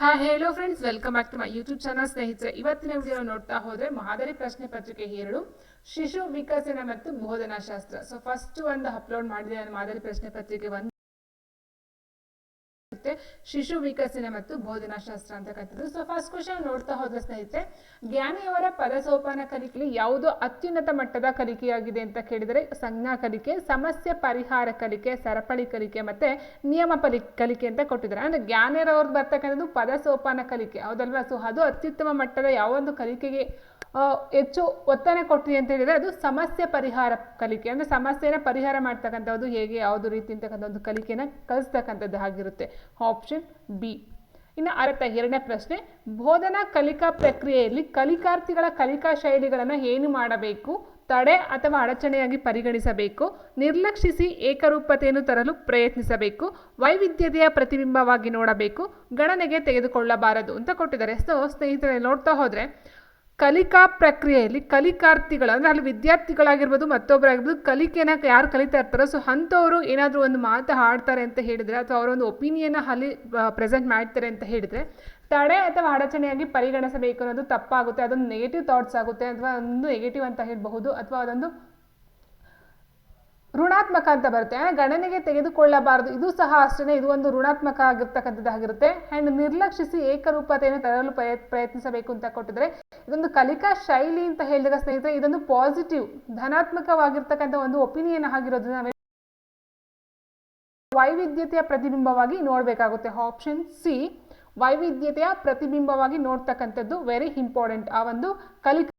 ಹಾ ಹೇಳೋ friends welcome back to my YouTube channel ಸ್ನೇಹಿತರೆ, ಇವತ್ತಿನ ವಿಡಿಯೋ ನೋಡ್ತಾ ಹೋದ್ರೆ ಮಾದರಿ ಪ್ರಶ್ನೆ ಪತ್ರಿಕೆ ಎರಡು, ಶಿಶು ವಿಕಸನ ಮತ್ತು ಬೋಧನಾ ಶಾಸ್ತ್ರ. ಸೊ ಫಸ್ಟ್ ಒಂದು ಅಪ್ಲೋಡ್ ಮಾಡಿದೆ ನಾನು ಮಾದರಿ ಪ್ರಶ್ನೆ ಪತ್ರಿಕೆ ಒಂದು. ಶಿಶು ವಿಕಸನ ಮತ್ತು ಬೋಧನಾ ಶಾಸ್ತ್ರ ಅಂತ ಅಂತಕ್ಕಂಥದ್ದು ಸೊ ಫಸ್ಟ್ ಕ್ವಶನ್ ನೋಡ್ತಾ ಹೋದ್ರೆ ಸ್ನೇಹಿತರೆ, ಜ್ಞಾನಿಯವರ ಪದಸೋಪಾನ ಕಲಿಕೆ ಯಾವುದು ಅತ್ಯುನ್ನತ ಮಟ್ಟದ ಕಲಿಕೆಯಾಗಿದೆ ಅಂತ ಕೇಳಿದರೆ, ಸಂಜ್ಞಾ ಕಲಿಕೆ, ಸಮಸ್ಯೆ ಪರಿಹಾರ ಕಲಿಕೆ, ಸರಪಳಿ ಕಲಿಕೆ ಮತ್ತೆ ನಿಯಮ ಪಲಿ, ಕಲಿಕೆ ಅಂತ ಕೊಟ್ಟಿದ್ದಾರೆ. ಅಂದ್ರೆ ಜ್ಞಾನಿಯರವ್ರು ಬರ್ತಕ್ಕಂಥದ್ದು ಪದಸೋಪಾನ ಕಲಿಕೆ. ಹೌದಲ್ವಾ? ಸೊ ಅದು ಅತ್ಯುತ್ತಮ ಮಟ್ಟದ ಯಾವೊಂದು ಕಲಿಕೆಗೆ ಹೆಚ್ಚು ಒತ್ತನೆ ಕೊಟ್ಟಿದೆ ಅಂತ ಹೇಳಿದರೆ ಅದು ಸಮಸ್ಯೆ ಪರಿಹಾರ ಕಲಿಕೆ. ಅಂದರೆ ಸಮಸ್ಯೆನ ಪರಿಹಾರ ಮಾಡ್ತಕ್ಕಂಥದ್ದು ಹೇಗೆ, ಯಾವುದು ರೀತಿ ಅಂತಕ್ಕಂಥ ಒಂದು ಕಲಿಕೆನ ಕಲಿಸ್ತಕ್ಕಂಥದ್ದು ಆಗಿರುತ್ತೆ ಆಪ್ಷನ್ ಬಿ ಇನ್ನು ಅರ್ಥ ಎರಡನೇ ಪ್ರಶ್ನೆ, ಬೋಧನಾ ಕಲಿಕಾ ಪ್ರಕ್ರಿಯೆಯಲ್ಲಿ ಕಲಿಕಾರ್ಥಿಗಳ ಕಲಿಕಾ ಶೈಲಿಗಳನ್ನು ಏನು ಮಾಡಬೇಕು, ತಡೆ ಅಥವಾ ಅಡಚಣೆಯಾಗಿ ಪರಿಗಣಿಸಬೇಕು, ನಿರ್ಲಕ್ಷಿಸಿ ಏಕರೂಪತೆಯನ್ನು ತರಲು ಪ್ರಯತ್ನಿಸಬೇಕು, ವೈವಿಧ್ಯತೆಯ ಪ್ರತಿಬಿಂಬವಾಗಿ ನೋಡಬೇಕು, ಗಣನೆಗೆ ತೆಗೆದುಕೊಳ್ಳಬಾರದು ಅಂತ ಕೊಟ್ಟಿದ್ದಾರೆ. ಸೊ ಸ್ನೇಹಿತರೆ, ನೋಡ್ತಾ ಹೋದ್ರೆ ಕಲಿಕಾ ಪ್ರಕ್ರಿಯೆಯಲ್ಲಿ ಕಲಿಕಾರ್ಥಿಗಳು ಅಂದರೆ ಅಲ್ಲಿ ವಿದ್ಯಾರ್ಥಿಗಳಾಗಿರ್ಬೋದು ಮತ್ತೊಬ್ಬರಾಗಿರ್ಬೋದು ಕಲಿಕೆನ ಯಾರು ಕಲಿತಾ ಇರ್ತಾರೋ ಸೊ ಅಂಥವ್ರು ಏನಾದರೂ ಒಂದು ಮಾತು ಹಾಡ್ತಾರೆ ಅಂತ ಹೇಳಿದರೆ ಅಥವಾ ಅವರೊಂದು ಒಪಿನಿಯನ್ನ ಅಲ್ಲಿ ಪ್ರೆಸೆಂಟ್ ಮಾಡ್ತಾರೆ ಅಂತ ಹೇಳಿದರೆ, ತಡೆ ಅಥವಾ ಅಡಚಣೆಯಾಗಿ ಪರಿಗಣಿಸಬೇಕು ಅನ್ನೋದು ತಪ್ಪಾಗುತ್ತೆ, ಅದೊಂದು ನೆಗೆಟಿವ್ ಥಾಟ್ಸ್ ಆಗುತ್ತೆ ಅಥವಾ ಒಂದು ನೆಗೆಟಿವ್ ಅಂತ ಹೇಳಬಹುದು, ಅಥವಾ ಅದೊಂದು ಋಣಾತ್ಮಕ ಅಂತ ಬರುತ್ತೆ. ಗಣನೆಗೆ ತೆಗೆದುಕೊಳ್ಳಬಾರದು. ಇದು ಸಹ ಅಷ್ಟೇ ಇದು ಒಂದು ಋಣಾತ್ಮಕ ಆಗಿರ್ತಕ್ಕಂಥದ್ದಾಗಿರುತ್ತೆ ಆ್ಯಂಡ್ ನಿರ್ಲಕ್ಷಿಸಿ ಏಕರೂಪತೆಯನ್ನು ತರಲು ಪ್ರಯತ್ ಪ್ರಯತ್ನಿಸಬೇಕು ಅಂತ ಕೊಟ್ಟಿದ್ರೆ, ಇದೊಂದು ಕಲಿಕಾ ಶೈಲಿ ಅಂತ ಹೇಳಿದಾಗ ಸ್ನೇಹಿತರೆ, ಇದೊಂದು ಪಾಸಿಟಿವ್ ಧನಾತ್ಮಕವಾಗಿರ್ತಕ್ಕಂಥ ಒಂದು ಒಪಿನಿಯನ್ ಆಗಿರೋದನ್ನ ವೈವಿಧ್ಯತೆಯ ಪ್ರತಿಬಿಂಬವಾಗಿ ನೋಡಬೇಕಾಗುತ್ತೆ. ಆಪ್ಷನ್ ಸಿ ವೈವಿಧ್ಯತೆಯ ಪ್ರತಿಬಿಂಬವಾಗಿ ನೋಡ್ತಕ್ಕಂಥದ್ದು ವೆರಿ ಇಂಪಾರ್ಟೆಂಟ್ ಆ ಒಂದು ಕಲಿಕಾ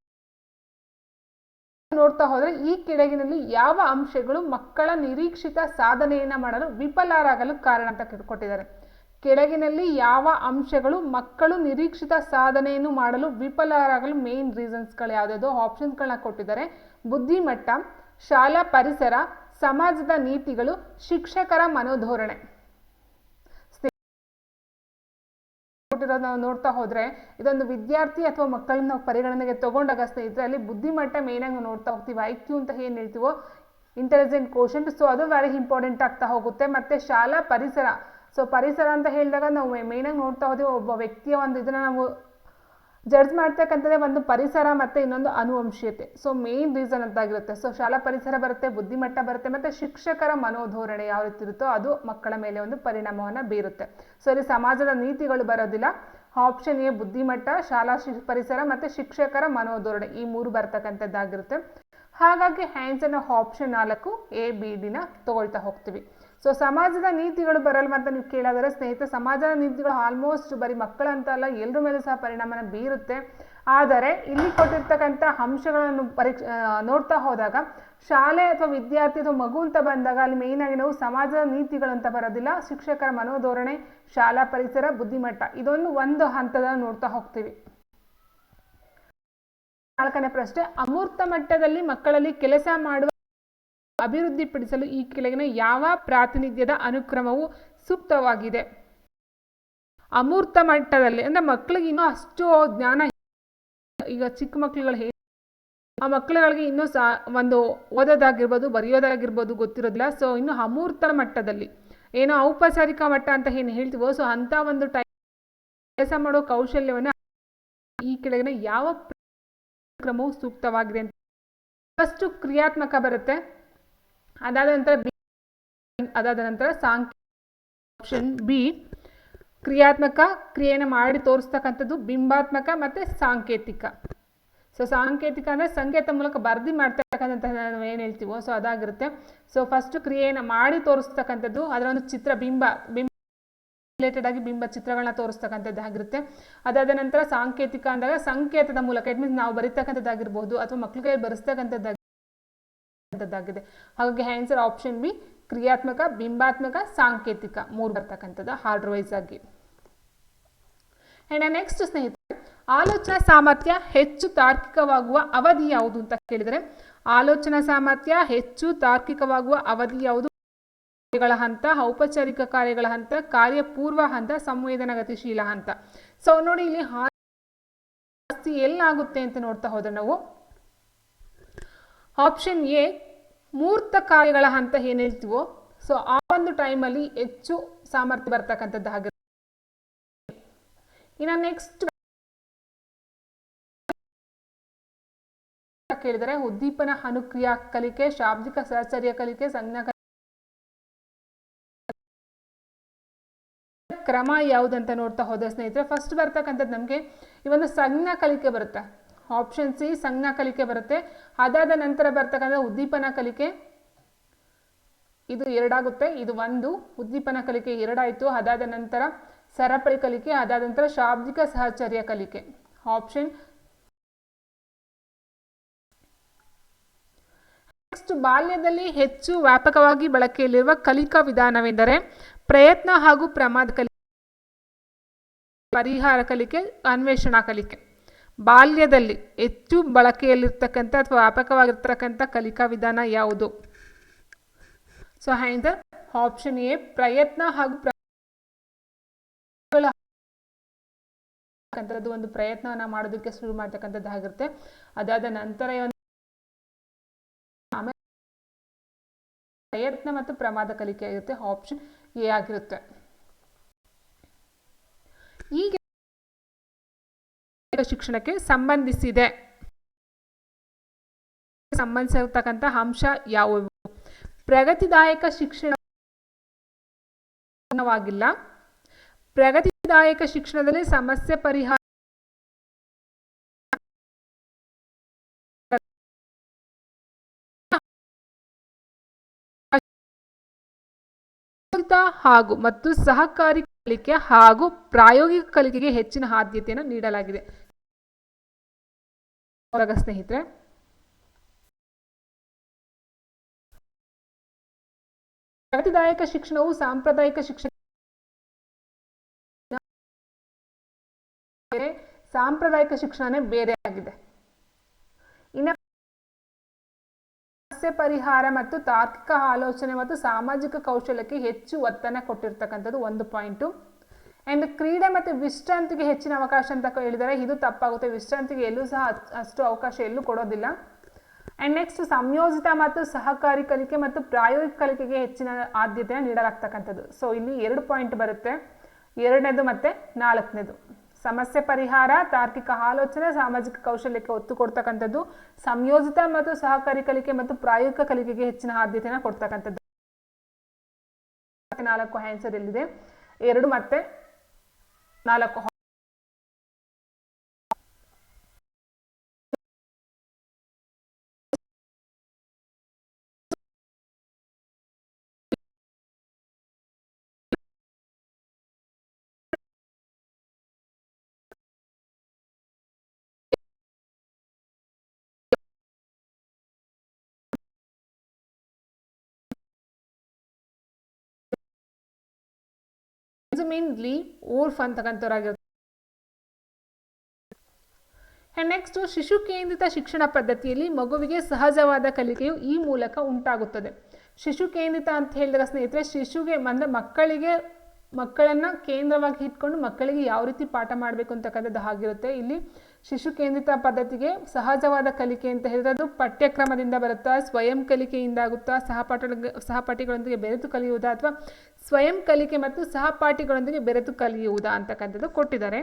ನೋಡ್ತಾ ಹೋದರೆ ಈ ಕೆಳಗಿನಲ್ಲಿ ಯಾವ ಅಂಶಗಳು ಮಕ್ಕಳ ನಿರೀಕ್ಷಿತ ಸಾಧನೆಯನ್ನ ಮಾಡಲು ವಿಫಲರಾಗಲು ಕಾರಣ ಅಂತ ಕೊಟ್ಟಿದ್ದಾರೆ ಕೆಳಗಿನಲ್ಲಿ ಯಾವ ಅಂಶಗಳು ಮಕ್ಕಳು ನಿರೀಕ್ಷಿತ ಸಾಧನೆಯನ್ನು ಮಾಡಲು ವಿಫಲರಾಗಲು ಮೇನ್ ರೀಸನ್ಸ್ಗಳು ಯಾವುದಾದ್ರು ಆಪ್ಷನ್ಸ್ಗಳನ್ನ ಕೊಟ್ಟಿದ್ದಾರೆ. ಬುದ್ಧಿಮಟ್ಟ, ಶಾಲಾ ಪರಿಸರ, ಸಮಾಜದ ನೀತಿಗಳು, ಶಿಕ್ಷಕರ ಮನೋಧೋರಣೆ. ಕೊಟ್ಟಿರೋದು ನಾವು ನೋಡ್ತಾ ಹೋದ್ರೆ ಇದೊಂದು ವಿದ್ಯಾರ್ಥಿ ಅಥವಾ ಮಕ್ಕಳನ್ನ ನಾವು ಪರಿಗಣನೆಗೆ ತಗೊಂಡಾಗ ಸ್ನೇಹಿತರೆ, ಅಲ್ಲಿ ಬುದ್ಧಿಮಟ್ಟ ಮೇನಾಗಿ ನಾವು ನೋಡ್ತಾ ಹೋಗ್ತೀವಿ. ಐ ಕ್ಯೂ ಅಂತ ಏನು ಹೇಳ್ತೀವೋ? ಇಂಟೆಲಿಜೆಂಟ್ ಕೋಶನ್ ಸೊ ಅದು ವೆರಿ ಇಂಪಾರ್ಟೆಂಟ್ ಆಗ್ತಾ ಹೋಗುತ್ತೆ. ಮತ್ತೆ ಶಾಲಾ ಪರಿಸರ. ಸೊ ಪರಿಸರ ಅಂತ ಹೇಳಿದಾಗ ನಾವು ಮೇನಾಗಿ ನೋಡ್ತಾ ಹೋದ್ವಿ ಒಬ್ಬ ವ್ಯಕ್ತಿಯ ಒಂದು ಇದನ್ನ ನಾವು ಜಡ್ಜ್ ಮಾಡ್ತಕ್ಕಂಥದ್ದೇ ಒಂದು ಪರಿಸರ ಮತ್ತೆ ಇನ್ನೊಂದು ಅನುವಂಶೀಯತೆ. ಸೊ ಮೇನ್ ರೀಸನ್ ಅಂತಾಗಿರುತ್ತೆ. ಸೊ ಶಾಲಾ ಪರಿಸರ ಬರುತ್ತೆ, ಬುದ್ಧಿಮಟ್ಟ ಬರುತ್ತೆ, ಮತ್ತೆ ಶಿಕ್ಷಕರ ಮನೋಧೋರಣೆ ಯಾವ ರೀತಿ ಇರುತ್ತೋ ಅದು ಮಕ್ಕಳ ಮೇಲೆ ಒಂದು ಪರಿಣಾಮವನ್ನು ಬೀರುತ್ತೆ. ಸೊ ಇಲ್ಲಿ ಸಮಾಜದ ನೀತಿಗಳು ಬರೋದಿಲ್ಲ. ಆಪ್ಷನ್ ಎ ಬುದ್ಧಿಮಟ್ಟ, ಶಾಲಾ ಪರಿಸರ ಮತ್ತೆ ಶಿಕ್ಷಕರ ಮನೋಧೋರಣೆ ಈ ಮೂರು ಬರ್ತಕ್ಕಂಥದ್ದಾಗಿರುತ್ತೆ. ಹಾಗಾಗಿ ಹ್ಯಾಂಡ್ಸನ್ನು ಆಪ್ಷನ್ ನಾಲ್ಕು ಎ ಬಿ ಡಿನ ತಗೊಳ್ತಾ ಹೋಗ್ತೀವಿ. ಸೊ ಸಮಾಜದ ನೀತಿಗಳು ಬರಲ್ವ ಅಂತ ನೀವು ಕೇಳೋದಾದ್ರೆ ಸ್ನೇಹಿತರೆ, ಸಮಾಜದ ನೀತಿಗಳು ಆಲ್ಮೋಸ್ಟ್ ಬರೀ ಮಕ್ಕಳಂತ ಅಲ್ಲ ಎಲ್ಲರ ಮೇಲೆ ಸಹ ಪರಿಣಾಮನ ಬೀರುತ್ತೆ. ಆದರೆ, ಇಲ್ಲಿ ಕೊಟ್ಟಿರ್ತಕ್ಕಂಥ ಅಂಶಗಳನ್ನು ಪರೀಕ್ಷೆ ನೋಡ್ತಾ ಹೋದಾಗ, ಶಾಲೆ ಅಥವಾ ವಿದ್ಯಾರ್ಥಿ ಅಥವಾ ಮಗು ಅಂತ ಬಂದಾಗ, ಅಲ್ಲಿ ಮೇಯ್ನಾಗಿ ನಾವು ಸಮಾಜದ ನೀತಿಗಳು ಅಂತ ಬರೋದಿಲ್ಲ. ಶಿಕ್ಷಕರ ಮನೋಧೋರಣೆ, ಶಾಲಾ ಪರಿಸರ, ಬುದ್ಧಿಮಟ್ಟ, ಇದೊಂದು ಒಂದು ಹಂತದ ನೋಡ್ತಾ ಹೋಗ್ತೀವಿ. ನಾಲ್ಕನೇ ಪ್ರಶ್ನೆ, ಅಮೂರ್ತ ಮಟ್ಟದಲ್ಲಿ ಮಕ್ಕಳಲ್ಲಿ ಕೆಲಸ ಮಾಡುವ ಅಭಿವೃದ್ಧಿಪಡಿಸಲು ಈ ಕೆಳಗಿನ ಯಾವ ಪ್ರಾತಿನಿಧ್ಯದ ಅನುಕ್ರಮವು ಸೂಕ್ತವಾಗಿದೆ. ಅಮೂರ್ತ ಮಟ್ಟದಲ್ಲಿ, ಅಂದ್ರೆ ಮಕ್ಕಳಿಗೆ ಇನ್ನೂ ಅಷ್ಟು ಜ್ಞಾನ ಈಗ ಚಿಕ್ಕ ಮಕ್ಕಳುಗಳು ಹೇಳಿ ಆ ಮಕ್ಕಳುಗಳಿಗೆ ಇನ್ನೂ ಸಹ ಒಂದು ಓದೋದಾಗಿರ್ಬೋದು, ಬರೆಯೋದಾಗಿರ್ಬೋದು ಗೊತ್ತಿರೋದಿಲ್ಲ. ಸೊ ಇನ್ನು ಅಮೂರ್ತ ಮಟ್ಟದಲ್ಲಿ, ಏನೋ ಔಪಚಾರಿಕ ಮಟ್ಟ ಅಂತ ಏನು ಹೇಳ್ತೀವೋ ಸೊ ಅಂಥ ಒಂದು ಟೈ, ಕೆಲಸ ಮಾಡೋ ಕೌಶಲ್ಯವನ್ನು ಈ ಕೆಳಗಿನ ಯಾವ ಕ್ರಮವು ಸೂಕ್ತವಾಗಿದೆ ಅಂತ. ಫಸ್ಟು ಕ್ರಿಯಾತ್ಮಕ ಬರುತ್ತೆ. ಅದಾದ ನಂತರ ಬಿ, ಅದಾದ ನಂತರ ಸಾಂಖ್ಯ ಆಪ್ಷನ್ ಬಿ, ಕ್ರಿಯಾತ್ಮಕ ಕ್ರಿಯೆಯನ್ನು ಮಾಡಿ ತೋರಿಸ್ತಕ್ಕಂಥದ್ದು ಬಿಂಬಾತ್ಮಕ ಮತ್ತು ಸಾಂಕೇತಿಕ. ಸೊ ಸಾಂಕೇತಿಕ ಅಂದರೆ ಸಂಕೇತ ಮೂಲಕ ಬರ್ದಿ ಮಾಡ್ತಕ್ಕಂಥ ನಾವು ಏನು ಹೇಳ್ತೀವೋ ಸೊ ಅದಾಗಿರುತ್ತೆ. ಸೊ ಫಸ್ಟ್ ಕ್ರಿಯೆಯನ್ನು ಮಾಡಿ ತೋರಿಸ್ತಕ್ಕಂಥದ್ದು, ಅದರ ಒಂದು ಚಿತ್ರ ಬಿಂಬ ಬಿಂಬ ರಿಲೇಟೆಡ್ ಆಗಿ ಬಿಂಬ ಚಿತ್ರಗಳನ್ನ ತೋರಿಸ್ತಕ್ಕಂಥದ್ದು ಆಗಿರುತ್ತೆ. ಅದಾದ ನಂತರ ಸಾಂಕೇತಿಕ ಅಂದಾಗ ಸಂಕೇತದ ಮೂಲಕ ಇಟ್ ಮೀನ್ಸ್ ನಾವು ಬರೀತಕ್ಕಂಥದ್ದಾಗಿರ್ಬೋದು, ಅಥವಾ ಮಕ್ಕಳಿಗೆ ಬರೆಸ್ತಕ್ಕಂಥದ್ದಾಗಿ ಾಗಿದೆ ಹಾಗಾಗಿ ಆನ್ಸರ್ ಆಪ್ಷನ್ ಬಿ ಕ್ರಿಯಾತ್ಮಕ, ಬಿಂಬಾತ್ಮಕ, ಸಾಂಕೇತಿಕ ಮೂರು ಬರ್ತಕ್ಕಂಥದ್ದು ಹಾರ್ಡ್ ವೈಸ್ ಆಗಿ ಆ್ಯಂಡ್ ನೆಕ್ಸ್ಟ್ ಸ್ನೇಹಿತರೆ, ಆಲೋಚನಾ ಸಾಮರ್ಥ್ಯ ಹೆಚ್ಚು ತಾರ್ಕಿಕವಾಗುವ ಅವಧಿ ಯಾವುದು ಅಂತ ಕೇಳಿದರೆ, ಆಲೋಚನಾ ಸಾಮರ್ಥ್ಯ ಹೆಚ್ಚು ತಾರ್ಕಿಕವಾಗುವ ಅವಧಿ ಯಾವುದು? ಕಾರ್ಯಗಳ ಹಂತ, ಔಪಚಾರಿಕ ಕಾರ್ಯಗಳ ಹಂತ, ಕಾರ್ಯಪೂರ್ವ ಹಂತ, ಸಂವೇದನಾ ಗತಿಶೀಲ ಹಂತ. ಸೊ ನೋಡಿ ಇಲ್ಲಿ ಜಾಸ್ತಿ ಎಲ್ಲಾಗುತ್ತೆ ಅಂತ ನೋಡ್ತಾ ಹೋದ್ರೆ ನಾವು ಆಪ್ಷನ್ ಎ ಮೂರ್ತ ಕಾರ್ಯಗಳ ಹಂತ ಏನು ಹೇಳ್ತೀವೋ ಸೊ ಆ ಒಂದು ಟೈಮಲ್ಲಿ ಹೆಚ್ಚು ಸಾಮರ್ಥ್ಯ ಬರ್ತಕ್ಕಂಥದ್ದು ಆಗಿರುತ್ತೆ ಇನ್ನು ನೆಕ್ಸ್ಟ್ ಕೇಳಿದರೆ, ಉದ್ದೀಪನ ಅನುಕ್ರಿಯಾ ಕಲಿಕೆ, ಶಾಬ್ದಿಕ ಸಹಚರ್ಯ ಕಲಿಕೆ, ಸಂಜ್ಞಾ ಕ್ರಮ ಯಾವುದಂತ ನೋಡ್ತಾ ಹೋದ ಸ್ನೇಹಿತರೆ ಫಸ್ಟ್ ಬರ್ತಕ್ಕಂಥದ್ದು ನಮಗೆ ಈ ಒಂದು ಸಂಜ್ಞಾ ಕಲಿಕೆ ಬರುತ್ತೆ. ಆಪ್ಷನ್ ಸಿ ಸಂಜ್ಞಾ ಕಲಿಕೆ ಬರುತ್ತೆ. ಅದಾದ ನಂತರ ಬರ್ತಕ್ಕಂಥ ಉದ್ದೀಪನ ಕಲಿಕೆ. ಇದು ಎರಡಾಗುತ್ತೆ. ಇದು ಒಂದು, ಉದ್ದೀಪನ ಕಲಿಕೆ ಎರಡಾಯಿತು. ಅದಾದ ನಂತರ ಸರಪಳಿ ಕಲಿಕೆ, ಅದಾದ ನಂತರ ಶಾಬ್ದಿಕ ಸಹಚರ್ಯ ಕಲಿಕೆ. ಆಪ್ಷನ್ ನೆಕ್ಸ್ಟ್ ಬಾಲ್ಯದಲ್ಲಿ ಹೆಚ್ಚು ವ್ಯಾಪಕವಾಗಿ ಬಳಕೆಯಲ್ಲಿರುವ ಕಲಿಕಾ ವಿಧಾನವೆಂದರೆ ಪ್ರಯತ್ನ ಹಾಗೂ ಪ್ರಮಾದ ಕಲಿಕೆ, ಪರಿಹಾರ ಕಲಿಕೆ, ಅನ್ವೇಷಣಾ ಕಲಿಕೆ. ಬಾಲ್ಯದಲ್ಲಿ ಹೆಚ್ಚು ಬಳಕೆಯಲ್ಲಿರ್ತಕ್ಕಂಥ ಅಥವಾ ವ್ಯಾಪಕವಾಗಿರ್ತಕ್ಕಂಥ ಕಲಿಕಾ ವಿಧಾನ ಯಾವುದು? ಸೊ ಹೈಂದ ಆಪ್ಷನ್ ಎ ಪ್ರಯತ್ನ ಹಾಗೂ ಒಂದು ಪ್ರಯತ್ನವನ್ನ ಮಾಡೋದಕ್ಕೆ ಶುರು ಮಾಡ್ತಕ್ಕಂಥದ್ದು ಆಗಿರುತ್ತೆ. ಅದಾದ ನಂತರ ಪ್ರಯತ್ನ ಮತ್ತು ಪ್ರಮಾದ ಕಲಿಕೆ ಆಗಿರುತ್ತೆ ಆಪ್ಷನ್ ಎ ಆಗಿರುತ್ತೆ. ಈಗ ಶಿಕ್ಷಣಕ್ಕೆ ಸಂಬಂಧಿಸಿದೆ. ಸಂಬಂಧಿಸಿರ್ತಕ್ಕಂಥ ಅಂಶ ಯಾವುವು? ಪ್ರಗತಿದಾಯಕ ಶಿಕ್ಷಣವಾಗಿಲ್ಲ ಪ್ರಗತಿದಾಯಕ ಶಿಕ್ಷಣದಲ್ಲಿ ಸಮಸ್ಯೆ ಪರಿಹಾರ ಹಾಗೂ ಮತ್ತು ಸಹಕಾರಿ ಕಲಿಕೆ ಹಾಗೂ ಪ್ರಾಯೋಗಿಕ ಕಲಿಕೆಗೆ ಹೆಚ್ಚಿನ ಆದ್ಯತೆಯನ್ನು ನೀಡಲಾಗಿದೆ. ಸ್ನೇಹಿತರೆ. ಪ್ರಗತಿದಾಯಕ ಶಿಕ್ಷಣವು ಸಾಂಪ್ರದಾಯಿಕ ಶಿಕ್ಷಣ. ಸಾಂಪ್ರದಾಯಿಕ ಶಿಕ್ಷಣನೇ ಬೇರೆ ಆಗಿದೆ. ಇನ್ನು ಸಮಸ್ಯೆ ಪರಿಹಾರ ಮತ್ತು ತಾರ್ಕಿಕ ಆಲೋಚನೆ ಮತ್ತು ಸಾಮಾಜಿಕ ಕೌಶಲ್ಯಕ್ಕೆ ಹೆಚ್ಚು ಒತ್ತನ್ನು ಕೊಟ್ಟಿರ್ತಕ್ಕಂಥದ್ದು ಒಂದು ಪಾಯಿಂಟು. ಆ್ಯಂಡ್ ಕ್ರೀಡೆ ಮತ್ತು ವಿಶ್ರಾಂತಿಗೆ ಹೆಚ್ಚಿನ ಅವಕಾಶ ಅಂತ ಹೇಳಿದರೆ ಇದು ತಪ್ಪಾಗುತ್ತೆ. ವಿಶ್ರಾಂತಿಗೆ ಎಲ್ಲೂ ಸಹ ಅಷ್ಟು ಅವಕಾಶ ಎಲ್ಲೂ ಕೊಡೋದಿಲ್ಲ. ಆ್ಯಂಡ್ ನೆಕ್ಸ್ಟ್ ಸಂಯೋಜಿತ ಮತ್ತು ಸಹಕಾರಿ ಕಲಿಕೆ ಮತ್ತು ಪ್ರಾಯೋಗಿಕ ಕಲಿಕೆಗೆ ಹೆಚ್ಚಿನ ಆದ್ಯತೆಯನ್ನು ನೀಡಲಾಗ್ತಕ್ಕಂಥದ್ದು. ಸೊ ಇಲ್ಲಿ ಎರಡು ಪಾಯಿಂಟ್ ಬರುತ್ತೆ. ಎರಡನೇದು ಮತ್ತು ನಾಲ್ಕನೇದು. ಸಮಸ್ಯೆ ಪರಿಹಾರ, ತಾರ್ಕಿಕ ಆಲೋಚನೆ, ಸಾಮಾಜಿಕ ಕೌಶಲ್ಯಕ್ಕೆ ಒತ್ತು ಕೊಡ್ತಕ್ಕಂಥದ್ದು. ಸಂಯೋಜಿತ ಮತ್ತು ಸಹಕಾರಿ ಕಲಿಕೆ ಮತ್ತು ಪ್ರಾಯೋಗಿಕ ಕಲಿಕೆಗೆ ಹೆಚ್ಚಿನ ಆದ್ಯತೆಯನ್ನು ಕೊಡ್ತಕ್ಕಂಥದ್ದು. ನಾಲ್ಕು ಆನ್ಸರ್ ಇಲ್ಲಿದೆ ಎರಡು ಮತ್ತೆ ನಾಲ್ಕು ಮೇನ್ಲಿ ಓರ್ಫ್ ಅಂತಕ್ಕಂಥವ್ರಾಗಿರ್ತಾರೆ ನೆಕ್ಸ್ಟ್ ಶಿಶು ಕೇಂದ್ರಿತ ಶಿಕ್ಷಣ ಪದ್ಧತಿಯಲ್ಲಿ ಮಗುವಿಗೆ ಸಹಜವಾದ ಕಲಿಕೆಯು ಈ ಮೂಲಕ ಉಂಟಾಗುತ್ತದೆ. ಶಿಶು ಕೇಂದ್ರಿತ ಅಂತ ಹೇಳಿದಾಗ ಸ್ನೇಹಿತರೆ ಶಿಶುಗೆ ಅಂದರೆ ಮಕ್ಕಳಿಗೆ ಮಕ್ಕಳನ್ನು ಕೇಂದ್ರವಾಗಿ ಇಟ್ಕೊಂಡು ಮಕ್ಕಳಿಗೆ ಯಾವ ರೀತಿ ಪಾಠ ಮಾಡಬೇಕು ಅಂತಕ್ಕಂಥದ್ದು ಆಗಿರುತ್ತೆ ಇಲ್ಲಿ ಶಿಶು ಕೇಂದ್ರಿತ ಪದ್ಧತಿಗೆ ಸಹಜವಾದ ಕಲಿಕೆ ಅಂತ ಹೇಳಿದ್ರೆ ಅದು ಪಠ್ಯಕ್ರಮದಿಂದ ಬರುತ್ತಾ, ಸ್ವಯಂ ಕಲಿಕೆಯಿಂದ ಆಗುತ್ತಾ ಸಹಪಾಠ ಸಹಪಾಠಿಗಳೊಂದಿಗೆ ಬೆರೆತು ಕಲಿಯುವುದಾ ಅಥವಾ ಸ್ವಯಂ ಕಲಿಕೆ ಮತ್ತು ಸಹಪಾಠಿಗಳೊಂದಿಗೆ ಬೆರೆತು ಕಲಿಯುವುದಾ ಅಂತಕ್ಕಂಥದ್ದು ಕೊಟ್ಟಿದ್ದಾರೆ.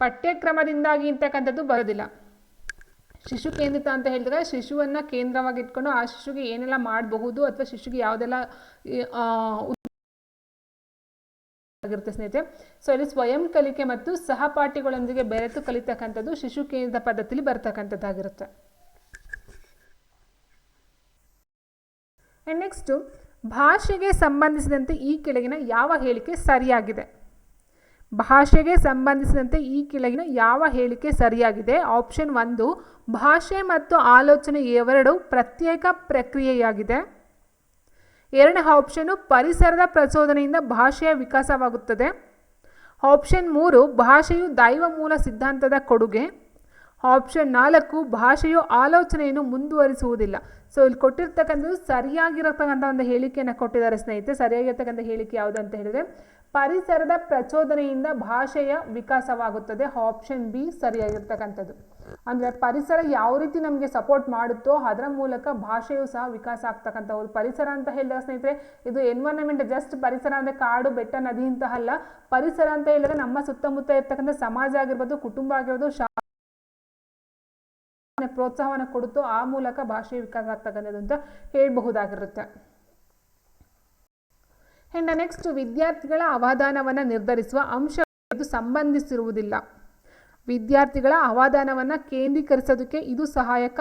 ಪಠ್ಯಕ್ರಮದಿಂದಾಗಿ ಅಂತಕ್ಕಂಥದ್ದು ಬರೋದಿಲ್ಲ ಶಿಶು ಕೇಂದ್ರಿತ ಅಂತ ಹೇಳಿದ್ರೆ ಶಿಶುವನ್ನು ಕೇಂದ್ರವಾಗಿ ಇಟ್ಕೊಂಡು ಆ ಶಿಶುಗೆ ಏನೆಲ್ಲ ಮಾಡಬಹುದು ಅಥವಾ ಶಿಶುಗೆ ಯಾವುದೆಲ್ಲ ಆಗಿರುತ್ತೆ ಸ್ನೇಹಿತರೆ. ಸೊ ಇಲ್ಲಿ ಸ್ವಯಂ ಕಲಿಕೆ ಮತ್ತು ಸಹಪಾಠಿಗಳೊಂದಿಗೆ ಬೆರೆತು ಕಲಿತಕ್ಕಂಥದ್ದು ಶಿಶು ಕೇಂದ್ರದ ಪದ್ಧತಿಲಿ ಬರ್ತಕ್ಕಂಥದ್ದಾಗಿರುತ್ತೆ. ನೆಕ್ಸ್ಟು ಭಾಷೆಗೆ ಸಂಬಂಧಿಸಿದಂತೆ ಈ ಕೆಳಗಿನ ಯಾವ ಹೇಳಿಕೆ ಸರಿಯಾಗಿದೆ? ಭಾಷೆಗೆ ಸಂಬಂಧಿಸಿದಂತೆ ಈ ಕೆಳಗಿನ ಯಾವ ಹೇಳಿಕೆ ಸರಿಯಾಗಿದೆ? ಆಪ್ಷನ್ ಒಂದು, ಭಾಷೆ ಮತ್ತು ಆಲೋಚನೆ ಎರಡು ಪ್ರತ್ಯೇಕ ಪ್ರಕ್ರಿಯೆಯಾಗಿದೆ. ಎರಡನೇ ಆಪ್ಷನ್ನು ಪರಿಸರದ ಪ್ರಚೋದನೆಯಿಂದ ಭಾಷೆಯ ವಿಕಾಸವಾಗುತ್ತದೆ. ಆಪ್ಷನ್ ಮೂರು, ಭಾಷೆಯು ದೈವ ಮೂಲ ಸಿದ್ಧಾಂತದ ಕೊಡುಗೆ. ಆಪ್ಷನ್ ನಾಲ್ಕು, ಭಾಷೆಯು ಆಲೋಚನೆಯನ್ನು ಮುಂದುವರಿಸುವುದಿಲ್ಲ. ಸೊ ಇಲ್ಲಿ ಕೊಟ್ಟಿರ್ತಕ್ಕಂಥದ್ದು ಸರಿಯಾಗಿರತಕ್ಕಂಥ ಒಂದು ಹೇಳಿಕೆಯನ್ನು ಕೊಟ್ಟಿದ್ದಾರೆ ಸ್ನೇಹಿತರೆ. ಸರಿಯಾಗಿರ್ತಕ್ಕಂಥ ಹೇಳಿಕೆ ಯಾವುದು ಅಂತ ಹೇಳಿದರೆ, ಪರಿಸರದ ಪ್ರಚೋದನೆಯಿಂದ ಭಾಷೆಯ ವಿಕಾಸವಾಗುತ್ತದೆ. Option B ಸರಿಯಾಗಿರ್ತಕ್ಕಂಥದ್ದು. ಅಂದರೆ ಪರಿಸರ ಯಾವ ರೀತಿ ನಮಗೆ ಸಪೋರ್ಟ್ ಮಾಡುತ್ತೋ ಅದರ ಮೂಲಕ ಭಾಷೆಯು ಸಹ ವಿಕಾಸ ಆಗ್ತಕ್ಕಂಥ ಒಂದು ಪರಿಸರ ಅಂತ ಹೇಳಿದಾಗ ಸ್ನೇಹಿತರೆ, ಇದು ಎನ್ವೈರನ್ಮೆಂಟ್ ಜಸ್ಟ್ ಪರಿಸರ ಅಂದರೆ ಕಾಡು, ಬೆಟ್ಟ, ನದಿ ಇಂತಹ ಅಲ್ಲ. ಪರಿಸರ ಅಂತ ಹೇಳಿದ್ರೆ ನಮ್ಮ ಸುತ್ತಮುತ್ತ ಇರ್ತಕ್ಕಂಥ ಸಮಾಜ ಆಗಿರ್ಬೋದು, ಕುಟುಂಬ ಆಗಿರ್ಬೋದು, ಶಾ ಪ್ರೋತ್ಸಾಹವನ್ನು ಕೊಡುತ್ತೋ ಆ ಮೂಲಕ ಭಾಷೆ ವಿಕಾಸ ಆಗ್ತಕ್ಕಂಥದ್ದು ಅಂತ ಹೇಳಬಹುದಾಗಿರುತ್ತೆ. ಇನ್ನು ನೆಕ್ಸ್ಟ್ ವಿದ್ಯಾರ್ಥಿಗಳ ಅವಧಾನವನ್ನು ನಿರ್ಧರಿಸುವ ಅಂಶ ಸಂಬಂಧಿಸಿರುವುದಿಲ್ಲ. ವಿದ್ಯಾರ್ಥಿಗಳ ಅವಧಾನವನ್ನು ಕೇಂದ್ರೀಕರಿಸೋದಕ್ಕೆ ಇದು ಸಹಾಯಕ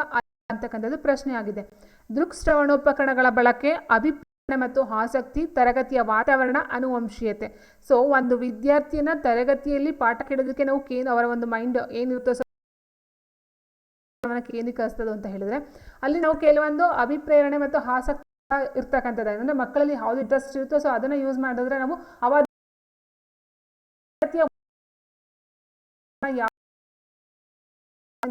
ಅಂತಕ್ಕಂಥದ್ದು ಪ್ರಶ್ನೆ ಆಗಿದೆ ದೃಕ್ಶ್ರವಣೋಪಕರಣಗಳ ಬಳಕೆ, ಅಭಿಪ್ರಾಯ ಮತ್ತು ಆಸಕ್ತಿ, ತರಗತಿಯ ವಾತಾವರಣ ಅನುವಂಶೀಯತೆ. ಸೊ ಒಂದು ವಿದ್ಯಾರ್ಥಿಯನ್ನ ತರಗತಿಯಲ್ಲಿ ಪಾಠ ಕೇಳೋದಕ್ಕೆ ನಾವು ಕೇಂದ್ರ ಅವರ ಒಂದು ಮೈಂಡ್ ಏನಿರುತ್ತೋ ಕೇಂದ್ರೀಕರಿಸ್ತದೆ ಅಂತ ಹೇಳಿದ್ರೆ, ಅಲ್ಲಿ ನಾವು ಕೆಲವೊಂದು ಅಭಿಪ್ರೇರಣೆ ಮತ್ತು ಆಸಕ್ತಿ ಇರ್ತಕ್ಕಂಥದ್ದು. ಅಂದ್ರೆ ಮಕ್ಕಳಲ್ಲಿ ಯಾವ್ದು ಇಂಟ್ರೆಸ್ಟ್ ಇರುತ್ತೋ ಸೊ ಅದನ್ನ ಯೂಸ್ ಮಾಡಿದ್ರೆ ನಾವು ಅವ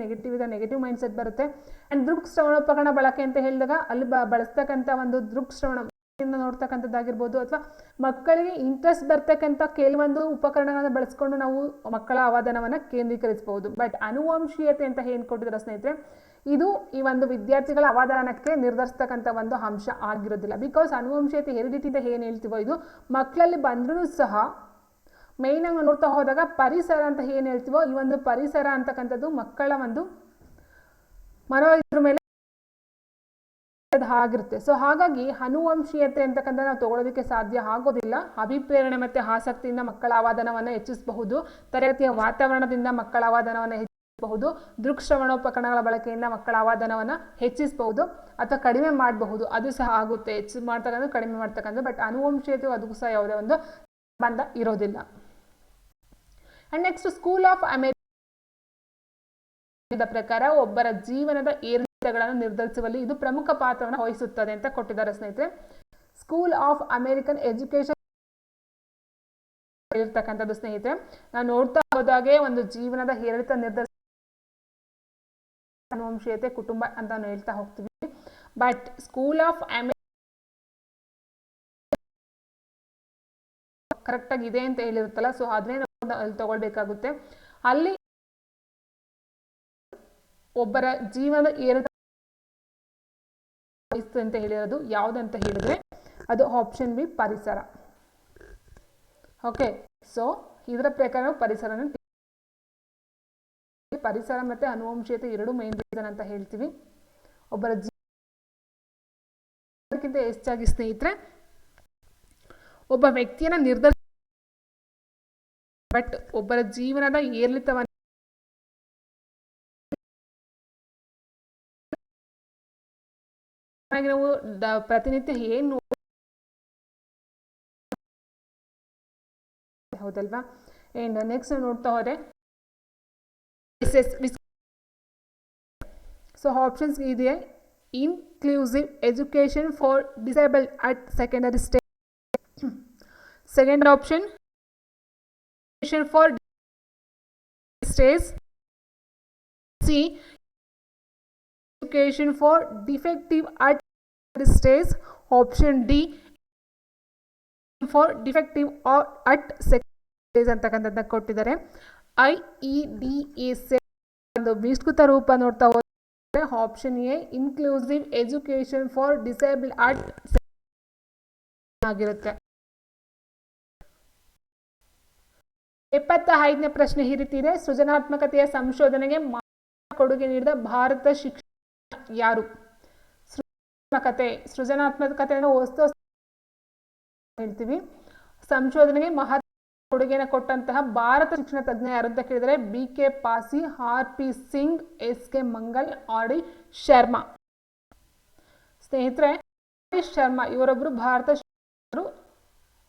ನೆಗೆಟಿವ್ ಇದೆ ನೆಗೆಟಿವ್ ಮೈಂಡ್ ಸೆಟ್ ಬರುತ್ತೆ. ಆ್ಯಂಡ್ ದೃಕ್ ಶ್ರವಣೋಪಕರಣ ಬಳಕೆ ಅಂತ ಹೇಳಿದಾಗ ಅಲ್ಲಿ ಬ ಬಳಸ್ತಕ್ಕಂಥ ಒಂದು ದೃಕ್ ಶ್ರವಣ ನೋಡ್ತಕ್ಕಂಥದ್ದಾಗಿರ್ಬೋದು ಅಥವಾ ಮಕ್ಕಳಿಗೆ ಇಂಟ್ರೆಸ್ಟ್ ಬರ್ತಕ್ಕಂಥ ಕೆಲವೊಂದು ಉಪಕರಣಗಳನ್ನ ಬಳಸ್ಕೊಂಡು ನಾವು ಮಕ್ಕಳ ಅವಧಾನವನ್ನು ಕೇಂದ್ರೀಕರಿಸಬಹುದು ಬಟ್ ಅನುವಂಶೀಯತೆ ಅಂತ ಏನು ಸ್ನೇಹಿತರೆ, ಇದು ಈ ಒಂದು ವಿದ್ಯಾರ್ಥಿಗಳ ಅವಧಾನಕ್ಕೆ ನಿರ್ಧರಿಸ್ತಕ್ಕಂಥ ಒಂದು ಅಂಶ ಆಗಿರೋದಿಲ್ಲ. ಬಿಕಾಸ್ ಅನುವಂಶೀಯತೆ ಹೆರಿಡಿಟಿಂದ ಏನು ಹೇಳ್ತೀವೋ ಇದು ಮಕ್ಕಳಲ್ಲಿ ಬಂದ್ರೂ ಸಹ ಮೇಯ್ನ್ ಆಗಿ ನೋಡ್ತಾ ಹೋದಾಗ ಪರಿಸರ ಅಂತ ಏನು ಹೇಳ್ತೀವೋ, ಈ ಒಂದು ಪರಿಸರ ಅಂತಕ್ಕಂಥದ್ದು ಮಕ್ಕಳ ಒಂದು ಮನೋ ಇದ್ರ ಮೇಲೆ ಆಗಿರುತ್ತೆ. ಸೊ ಹಾಗಾಗಿ ಅನುವಂಶೀಯತೆ ಅಂತಕ್ಕಂಥ ನಾವು ತಗೊಳ್ಳೋದಕ್ಕೆ ಸಾಧ್ಯ ಆಗೋದಿಲ್ಲ. ಅಭಿಪ್ರೇರಣೆ ಮತ್ತು ಆಸಕ್ತಿಯಿಂದ ಮಕ್ಕಳ ಆವಾದನವನ್ನು ಹೆಚ್ಚಿಸಬಹುದು. ತರಗತಿಯ ವಾತಾವರಣದಿಂದ ಮಕ್ಕಳ ಆವಾದನವನ್ನು ಹೆಚ್ಚಿಸಬಹುದು. ದೃಕ್ಶ್ರವಣೋಪಕರಣಗಳ ಬಳಕೆಯಿಂದ ಮಕ್ಕಳ ಆವಾದನವನ್ನು ಹೆಚ್ಚಿಸಬಹುದು ಅಥವಾ ಕಡಿಮೆ ಮಾಡಬಹುದು. ಅದು ಸಹ ಆಗುತ್ತೆ. ಹೆಚ್ಚು ಮಾಡ್ತಕ್ಕಂಥ, ಕಡಿಮೆ ಮಾಡ್ತಕ್ಕಂಥ ಬಟ್ ಅನುವಂಶೀಯತೆ ಅದಕ್ಕೂ ಸಹ ಯಾವುದೇ ಒಂದು ಸಂಬಂಧ ಇರೋದಿಲ್ಲ. And next school of America ಪ್ರಕಾರ ಒಬ್ಬರ ಜೀವನದ ಏರಿಳಿತಗಳನ್ನು ನಿರ್ಧರಿಸುವಲ್ಲಿ ಇದು ಪ್ರಮುಖ ಪಾತ್ರವನ್ನು ವಹಿಸುತ್ತದೆ ಅಂತ ಕೊಟ್ಟಿದ್ದಾರೆ ಸ್ನೇಹಿತರೆ. ಸ್ಕೂಲ್ ಆಫ್ ಅಮೆರಿಕನ್ ಎಜುಕೇಶನ್ ಇರ್ತಕ್ಕಂಥದ್ದು ಸ್ನೇಹಿತರೆ. ನಾವು ನೋಡ್ತಾ ಹೋದಾಗೆ ಒಂದು ಜೀವನದ ಏರಿಳಿತ ನಿರ್ಧರಿಸ ಅನುವಂಶೀಯತೆ ಕುಟುಂಬ ಅಂತ ನಾವು ಹೇಳ್ತಾ ಹೋಗ್ತೀವಿ. ಬಟ್ ಸ್ಕೂಲ್ ಆಫ್ ಅಮೆರಿಕ ಕರೆಕ್ಟಾಗಿ ಇದೆ ಅಂತ ಹೇಳಿರುತ್ತಲ್ಲ ಸೊ ಅದನ್ನೇ ಅಲ್ಲಿ ತಗೊಳ್ಬೇಕಾಗುತ್ತೆ. ಅಲ್ಲಿ ಒಬ್ಬರ ಜೀವನ ಏರಿದ ಅಂತ ಹೇಳಿರೋದು ಯಾವುದಂತ ಹೇಳಿದ್ರೆ ಅದು ಆಪ್ಷನ್ ಬಿ ಪರಿಸರ. ಓಕೆ ಸೊ ಇದರ ಪ್ರಕಾರ ಪರಿಸರನ ಪರಿಸರ ಮತ್ತೆ ಅನುವಂಶೀಯತೆ ಎರಡು ಮೈನ್ ರೀಸನ್ ಅಂತ ಹೇಳ್ತೀವಿ. ಒಬ್ಬರ ಜೀವಕ್ಕಿಂತ ಹೆಚ್ಚಾಗಿ ಸ್ನೇಹಿತರೆ, ಒಬ್ಬ ವ್ಯಕ್ತಿಯನ್ನ ನಿರ್ಧರಿಸ ಒಬ್ಬರ ಜೀವನದ ಏರಿಳಿತವನ್ನು ಪ್ರತಿನಿತ್ಯ ಏನು ಹೌದಲ್ವಾ? ಅಂಡ್ ನೆಕ್ಸ್ಟ್ ನೋಡ್ತಾ ಹೋದ್ರೆ ಸೊ ಆಪ್ಷನ್ಸ್ ಇದೆ. Inclusive education for disabled at secondary stage second option for stays C education for defective at stage option D for defective or at stage ಅಂತಕ್ಕಂಥದ್ದನ್ನ ಕೊಟ್ಟಿದ್ದಾರೆ ಐ ಇ ಡಿ ಎ ಒಂದು ವಿಸ್ತೃತ ರೂಪ ನೋಡ್ತಾ ಹೋದ್ರೆ option A inclusive education for disable at ಆಗಿರುತ್ತೆ ಎಪ್ಪತ್ತ ಐದನೇ ಪ್ರಶ್ನೆ ಈ ರೀತಿ ಇದೆ ಸೃಜನಾತ್ಮಕತೆಯ ಸಂಶೋಧನೆಗೆ ಕೊಡುಗೆ ನೀಡಿದ ಭಾರತ ಶಿಕ್ಷಣ ಯಾರು? ಸೃಜನಾತ್ಮಕತೆ, ಸೃಜನಾತ್ಮಕತೆಯನ್ನು ವಸ್ತು ಹೇಳ್ತೀವಿ. ಸಂಶೋಧನೆಗೆ ಮಹತ್ವ ಕೊಡುಗೆನ ಕೊಟ್ಟಂತಹ ಭಾರತ ಶಿಕ್ಷಣ ತಜ್ಞ ಯಾರು ಅಂತ ಕೇಳಿದರೆ B K Pasi R P Singh S K Mangal R D Sharma. ಸ್ನೇಹಿತರೆ ಶರ್ಮಾ ಇವರೊಬ್ಬರು ಭಾರತ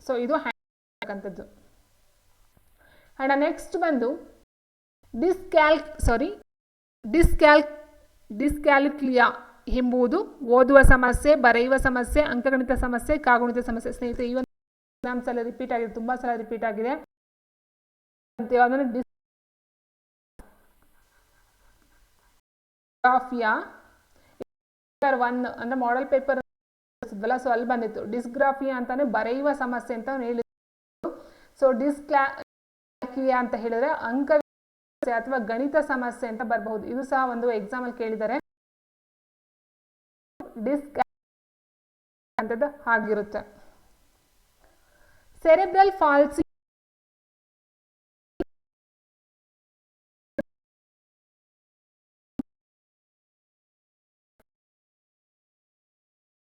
ಸೊ ಇದು ಹ್ಯಾಂಡ್ ಆ್ಯಂಡ್ ನೆಕ್ಸ್ಟ್ ಬಂದು ಡಿಸ್ಕ್ಯಾಲ್ಕ್ ಸಾರಿ ಡಿಸ್ಕ್ಯಾಲ್ಕ್ ಡಿಸ್ಕ್ಯಾಲ್ಕ್ಲಿಯಾ ಎಂಬುದು ಓದುವ ಸಮಸ್ಯೆ, ಬರೆಯುವ ಸಮಸ್ಯೆ, ಅಂಕಗಣಿತ ಸಮಸ್ಯೆ, ಕಾಗುಣಿತ ಸಮಸ್ಯೆ. ಸ್ನೇಹಿತರೆ, ಈ ಒಂದು ಎಕ್ಸಾಮ್ಸ್ ಎಲ್ಲ ರಿಪೀಟ್ ಆಗಿದೆ, ತುಂಬ ಸಲ ರಿಪೀಟ್ ಆಗಿದೆ. ಡಿಸ್ಗ್ರಾಫಿಯಾ ಒನ್ ಅಂದರೆ ಮಾಡೆಲ್ ಪೇಪರ್ ಸೊ ಅಲ್ಲಿ ಬಂದಿತ್ತು. ಡಿಸ್ಗ್ರಾಫಿಯಾ ಅಂತಾನೆ ಬರೆಯುವ ಸಮಸ್ಯೆ ಅಂತ ಹೇಳಿದ್ರು ಸೊ ಡಿಸ್ಕ್ಲಾ ಅಂತ ಹೇಳಿದ್ರೆ ಅಂಕ ಅಥವಾ ಗಣಿತ ಸಮಸ್ಯೆ ಅಂತ ಬರಬಹುದು. ಇದು ಸಹ ಒಂದು ಎಕ್ಸಾಮ್ ಅಲ್ಲಿ ಕೇಳಿದರೆ ಡಿಸ್ಕ್ ಅಂತದ್ದು ಆಗಿರುತ್ತೆ ಸೆರೆಬ್ರಲ್ ಫಾಲ್ಸಿ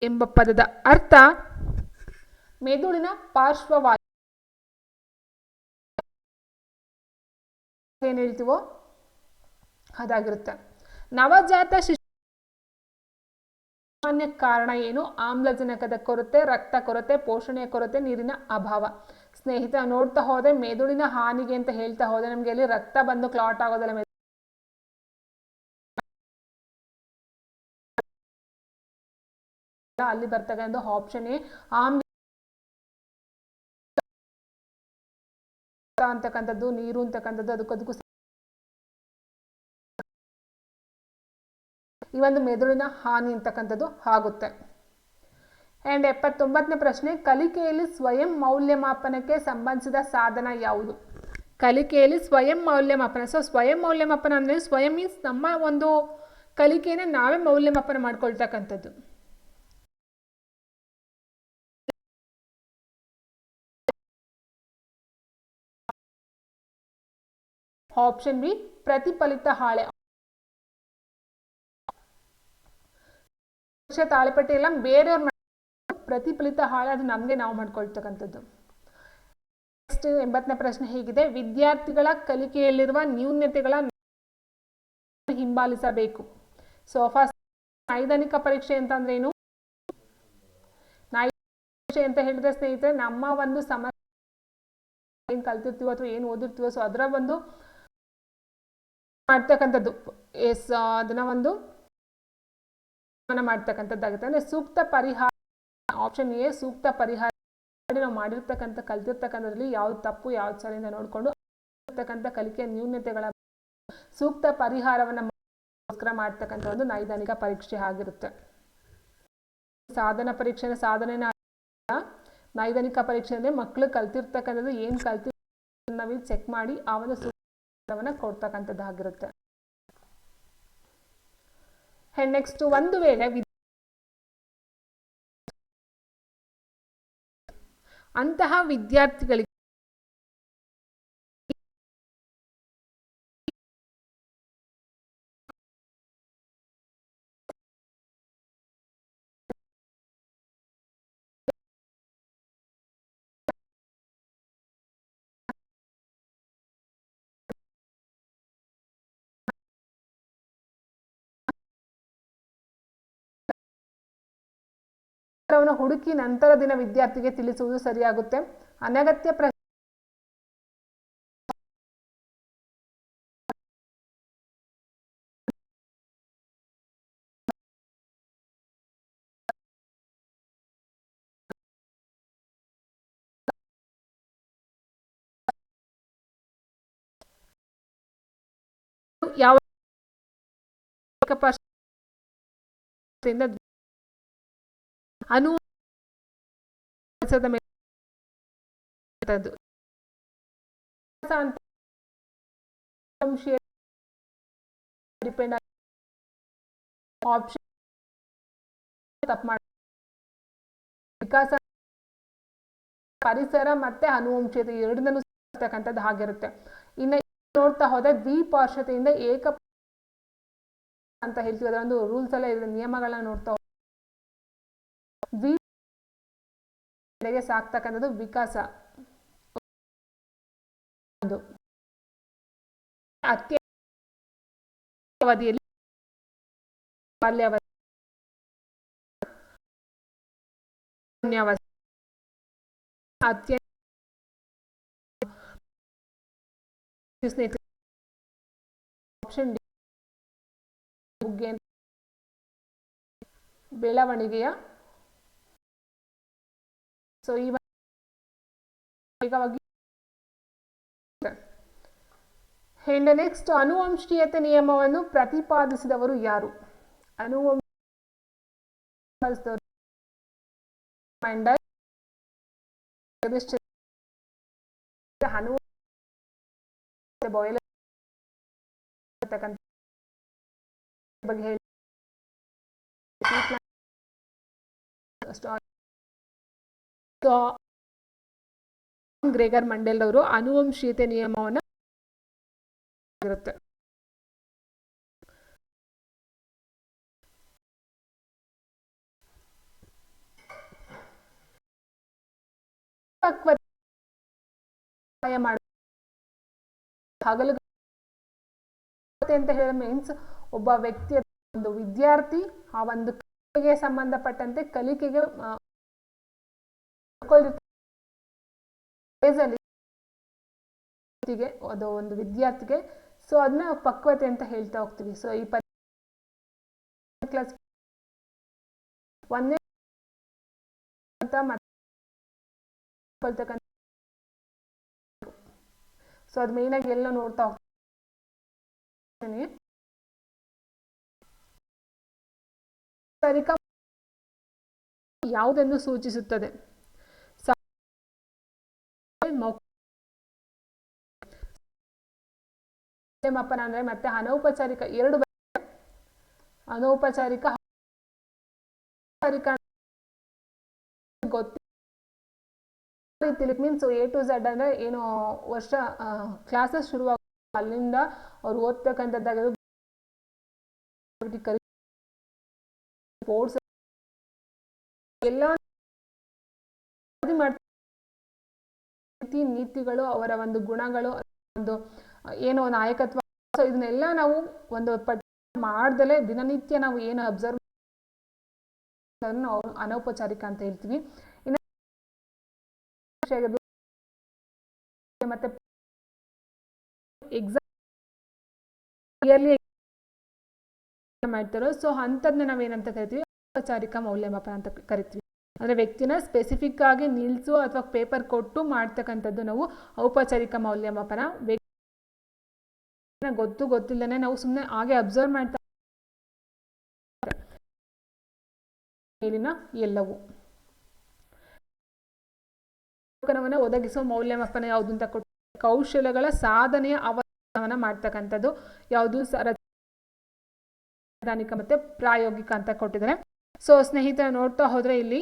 ಎಂಬ ಪದದ ಅರ್ಥ ಮೆದುಳಿನ ಪಾರ್ಶ್ವವಾಯು ಏನು ಹೇಳ್ತೀವೋ? ಅದಾಗಿರುತ್ತೆ. ನವಜಾತ ಶಿಶು ಸಾಮಾನ್ಯ ಕಾರಣ ಏನು? ಆಮ್ಲಜನಕದ ಕೊರತೆ, ರಕ್ತ ಕೊರತೆ, ಪೋಷಣೆಯ ಕೊರತೆ, ನೀರಿನ ಅಭಾವ. ಸ್ನೇಹಿತ, ನೋಡ್ತಾ ಹೋದ್ರೆ ಮೆದುಳಿನ ಹಾನಿಗೆ ಅಂತ ಹೇಳ್ತಾ ಹೋದ್ರೆ ನಮಗೆ ಅಲ್ಲಿ ರಕ್ತ ಬಂದು ಕ್ಲಾಟ್ ಆಗೋದಲ್ಲ ಮೆದು- ಅಲ್ಲಿ ಬರ್ತಕ್ಕಂಥ ಆಪ್ಷನ್ ಎ ಆಮ್ಲ ಅಂತಕ್ಕಂಥದ್ದು, ನೀರು ಅಂತಕ್ಕಂಥದ್ದು ಅದಕ್ಕದಕ್ಕೂ ಈ ಒಂದು ಮೆದುಳಿನ ಹಾನಿ ಅಂತಕ್ಕಂಥದ್ದು ಆಗುತ್ತೆ. ಆ್ಯಂಡ್ ಎಪ್ಪತ್ತೊಂಬತ್ತನೇ ಪ್ರಶ್ನೆ, ಕಲಿಕೆಯಲ್ಲಿ ಸ್ವಯಂ ಮೌಲ್ಯಮಾಪನಕ್ಕೆ ಸಂಬಂಧಿಸಿದ ಸಾಧನ ಯಾವುದು? ಕಲಿಕೆಯಲ್ಲಿ ಸ್ವಯಂ ಮೌಲ್ಯಮಾಪನ ಸೊ ಸ್ವಯಂ ಮೌಲ್ಯಮಾಪನ ಅಂದರೆ ಸ್ವಯಂ ಮೀನ್ಸ್ ನಮ್ಮ ಒಂದು ಕಲಿಕೆಯನ್ನು ನಾವೇ ಮೌಲ್ಯಮಾಪನ ಮಾಡ್ಕೊಳ್ತಕ್ಕಂಥದ್ದು. ಆಪ್ಷನ್ ಬಿ, ಪ್ರತಿಫಲಿತ ಹಾಳೆ. ತಾಳೆಪಟ್ಟಿ ಎಲ್ಲ ಬೇರೆಯವ್ರ ಪ್ರತಿಫಲಿತ ಹಾಳೆ ಅದು ನಮಗೆ ನಾವು ಮಾಡ್ಕೊಳ್ತಕ್ಕಂಥದ್ದು. ನೆಕ್ಸ್ಟ್ ಎಂಬತ್ತನೇ ಪ್ರಶ್ನೆ ಹೀಗಿದೆ. ವಿದ್ಯಾರ್ಥಿಗಳ ಕಲಿಕೆಯಲ್ಲಿರುವ ನ್ಯೂನ್ಯತೆಗಳ ಹಿಂಬಾಲಿಸಬೇಕು. ಸೊ ಫಸ್ಟ್ ನೈದಾನಿಕ ಪರೀಕ್ಷೆ ಅಂತಂದ್ರೆ ಏನು? ಪರೀಕ್ಷೆ ಅಂತ ಹೇಳಿದ್ರೆ ಸ್ನೇಹಿತರೆ, ನಮ್ಮ ಒಂದು ಸಮಸ್ಯೆ ಏನು ಕಲ್ತಿರ್ತೀವೋ ಅಥವಾ ಏನು ಓದಿರ್ತೀವೋ ಸೊ ಅದರ ಒಂದು ಮಾಡ್ತಕ್ಕಂಥದ್ದು. ಎಸ್ ಅದನ್ನ ಒಂದು ಮಾಡ್ತಕ್ಕಂಥದ್ದಾಗುತ್ತೆ. ಅಂದ್ರೆ ಸೂಕ್ತ ಪರಿಹಾರ ಆಪ್ಷನ್ ಎ, ಸೂಕ್ತ ಪರಿಹಾರ ನಾವು ಮಾಡಿರ್ತಕ್ಕಂಥ, ಕಲ್ತಿರ್ತಕ್ಕಂಥದ್ರಲ್ಲಿ ಯಾವ್ದು ತಪ್ಪು, ಯಾವ್ದು ಅಂತ ನೋಡಿಕೊಂಡು ಇರ್ತಕ್ಕಂಥ ಕಲಿಕೆಯ ನ್ಯೂನ್ಯತೆಗಳ ಸೂಕ್ತ ಪರಿಹಾರವನ್ನ ಗೋಸ್ಕರ ಮಾಡ್ತಕ್ಕಂಥ ಒಂದು ನೈದಾನಿಕ ಪರೀಕ್ಷೆ ಆಗಿರುತ್ತೆ. ಸಾಧನ ಪರೀಕ್ಷೆ ಸಾಧನೆನ ನೈದಾನಿಕ ಪರೀಕ್ಷೆ ಅಂದ್ರೆ ಮಕ್ಕಳು ಕಲ್ತಿರ್ತಕ್ಕಂಥದ್ದು ಏನು ಕಲ್ತಿ ನಾವಿಲ್ಲಿ ಚೆಕ್ ಮಾಡಿ ಆ ಒಂದು ಕೊಡ್ತಕ್ಕಂಥದ್ದಾಗಿರುತ್ತೆ ನೆಕ್ಸ್ಟ್ ಒಂದು ವೇಳೆ ಅಂತಹ ವಿದ್ಯಾರ್ಥಿಗಳಿಗೆ ಉತ್ತರವನ್ನು ಹುಡುಕಿ ನಂತರ ದಿನ ವಿದ್ಯಾರ್ಥಿಗೆ ತಿಳಿಸುವುದು ಸರಿಯಾಗುತ್ತೆ. ಅನಗತ್ಯ ಪ್ರಶ್ನೆ ಯಾವ ಅನು ಡಿಪೆಂಡ್ ಆಪ್ಷನ್ ತಪ್ಪು ಮಾಡ ವಿಕಾಸ ಪರಿಸರ ಮತ್ತೆ ಅನುವಂಶೀಯತೆ ಎರಡನ್ನೂ ಇರ್ತಕ್ಕಂಥದ್ದು ಆಗಿರುತ್ತೆ ಇನ್ನು ನೋಡ್ತಾ ಹೋದ್ರೆ ದ್ವಿಪಾರ್ಶ್ವತೆಯಿಂದ ಏಕ ಅಂತ ಹೇಳ್ತೀವಿ. ಅದರ ಒಂದು ರೂಲ್ಸ್ ಎಲ್ಲ ಇದೆ, ನಿಯಮಗಳನ್ನ ನೋಡ್ತಾ ಹೋದ್ರೆ ದ್ವಿ ಕಡೆಗೆ ಸಾಕ್ತಕ್ಕಂಥದ್ದು ವಿಕಾಸ. ಒಂದು. ಅತ್ಯ ಅವಧಿಯಲ್ಲಿ ಬಾಲ್ಯಾವಧಿ ಶೂನ್ಯಾವಸ್ಥೆ. ಅತ್ಯ ಸ್ನೇಹಿತರೆ. Option D. ಬುಗ್ಗೆ ಅಂತ ಬೆಳವಣಿಗೆಯ ಸೊ ಈ ವೇಗವಾಗಿ ಅಂಡ್ ನೆಕ್ಸ್ಟ್ ಅನುವಂಶೀಯತೆ ನಿಯಮವನ್ನು ಪ್ರತಿಪಾದಿಸಿದವರು ಯಾರು ಅನುವಂಶ ಬಗ್ಗೆ ಗ್ರೇಗರ್ ಮಂಡೆಲ್ ಅವರು ಅನುವಂಶೀಯತೆ ನಿಯಮವನ್ನು ಅಂತ ಹೇಳಿ ಮೀನ್ಸ್ ಒಬ್ಬ ವ್ಯಕ್ತಿಯ ಒಂದು ವಿದ್ಯಾರ್ಥಿ ಆ ಒಂದು ಕಲಿಕೆಗೆ ಸಂಬಂಧಪಟ್ಟಂತೆ ಕಲಿಕೆಗೆ ವ್ಯಕ್ತಿಗೆ ಅದು ಒಂದು ವಿದ್ಯಾರ್ಥಿಗೆ. ಸೊ ಅದನ್ನ ಪಕ್ವತೆ ಅಂತ ಹೇಳ್ತಾ ಹೋಗ್ತೀವಿ. ಸೊ ಈ ಕ್ಲಾಸ್ ಒಂದೇ ಅದ್ ಮೇನ್ ಸೊ ಆಗಿ ಎಲ್ಲ ನೋಡ್ತಾ ಹೋಗ್ತೀನಿ. ಯಾವುದನ್ನು ಸೂಚಿಸುತ್ತದೆ? ಮೌಲ್ಯಮಾಪನ ಅಂದ್ರೆ ಮತ್ತೆ ಅನೌಪಚಾರಿಕ ಎರಡು. ಅನೌಪಚಾರಿಕ ಗೊತ್ತಿಲ್ಲ ಗೊತ್ತು ಮೀನ್ಸ್ ಎ ಟು ಝಡ್ ಅಂದ್ರೆ ಏನು ವರ್ಷ ಕ್ಲಾಸಸ್ ಶುರುವಾಗ ಅಲ್ಲಿಂದ ಅವ್ರು ಓದ್ತಕ್ಕಂಥದ್ದಾಗಿರೋದು ಸ್ಪೋರ್ಟ್ಸ್ ಎಲ್ಲ ನೀತಿಗಳು ಅವರ ಒಂದು ಗುಣಗಳು ಒಂದು ಏನು ನಾಯಕತ್ವ. ಸೊ ಇದನ್ನೆಲ್ಲ ನಾವು ಒಂದು ಪಟ್ಟಿ ಮಾಡ್ದಲೇ ದಿನನಿತ್ಯ ನಾವು ಏನು ಅಬ್ಸರ್ವ್ ಅನೌಪಚಾರಿಕ ಅಂತ ಹೇಳ್ತೀವಿ. ಇನ್ನು ಮತ್ತೆ ಎಕ್ಸಾಮ್ ಮಾಡ್ತಾರೋ. ಸೊ ಅಂಥದ್ದನ್ನ ಏನಂತ ಕರಿತೀವಿ? ಔಪಚಾರಿಕ ಮೌಲ್ಯಮಾಪನ ಅಂತ ಕರಿತೀವಿ. ಅಂದರೆ ವ್ಯಕ್ತಿನ ಸ್ಪೆಸಿಫಿಕ್ ಆಗಿ ನಿಲ್ಸು ಅಥವಾ ಪೇಪರ್ ಕೊಟ್ಟು ಮಾಡ್ತಕ್ಕಂಥದ್ದು ನಾವು ಔಪಚಾರಿಕ ಮೌಲ್ಯಮಾಪನ. ಗೊತ್ತು ಗೊತ್ತಿಲ್ಲದೆ ನಾವು ಸುಮ್ಮನೆ ಹಾಗೆ ಅಬ್ಸರ್ವ್ ಮಾಡ್ತಾ ಮೇಲಿನ ಎಲ್ಲವೂ. ಒದಗಿಸುವ ಮೌಲ್ಯಮಾಪನ ಯಾವುದು ಅಂತ ಕೊಟ್ಟು ಕೌಶಲ್ಯಗಳ ಸಾಧನೆಯ ಅವಲೋಕನವನ್ನು ಮಾಡ್ತಕ್ಕಂಥದ್ದು ಯಾವುದು? ಸಾರ್ವಜನಿಕ ಮತ್ತೆ ಪ್ರಾಯೋಗಿಕ ಅಂತ ಕೊಟ್ಟಿದ್ದಾರೆ. ಸೊ ಸ್ನೇಹಿತರ, ನೋಡ್ತಾ ಹೋದ್ರೆ ಇಲ್ಲಿ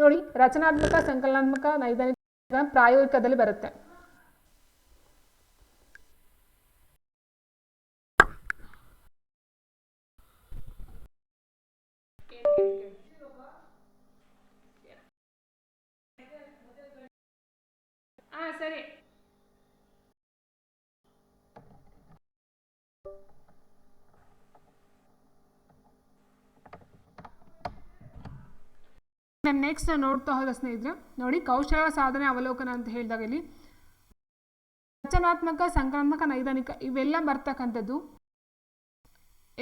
ನೋಡಿ, ರಚನಾತ್ಮಕ, ಸಂಕಲನಾತ್ಮಕ, ನೈದಾನಿಕ, ಪ್ರಾಯೋಗಿಕದಲ್ಲಿ ಬರುತ್ತೆ. ಹಾ ಸರಿ. ನೆಕ್ಸ್ಟ್ ನೋಡ್ತಾ ಹೋದ ಸ್ನೇಹಿತರೆ. ನೋಡಿ, ಕೌಶಲ ಸಾಧನೆ ಅವಲೋಕನ ಅಂತ ಹೇಳಿದಾಗ ಇಲ್ಲಿ ರಚನಾತ್ಮಕ ಸಂಕ್ರಾತ್ಮಕ ನೈದಾನಿಕ ಇವೆಲ್ಲ ಬರ್ತಕ್ಕಂಥದ್ದು.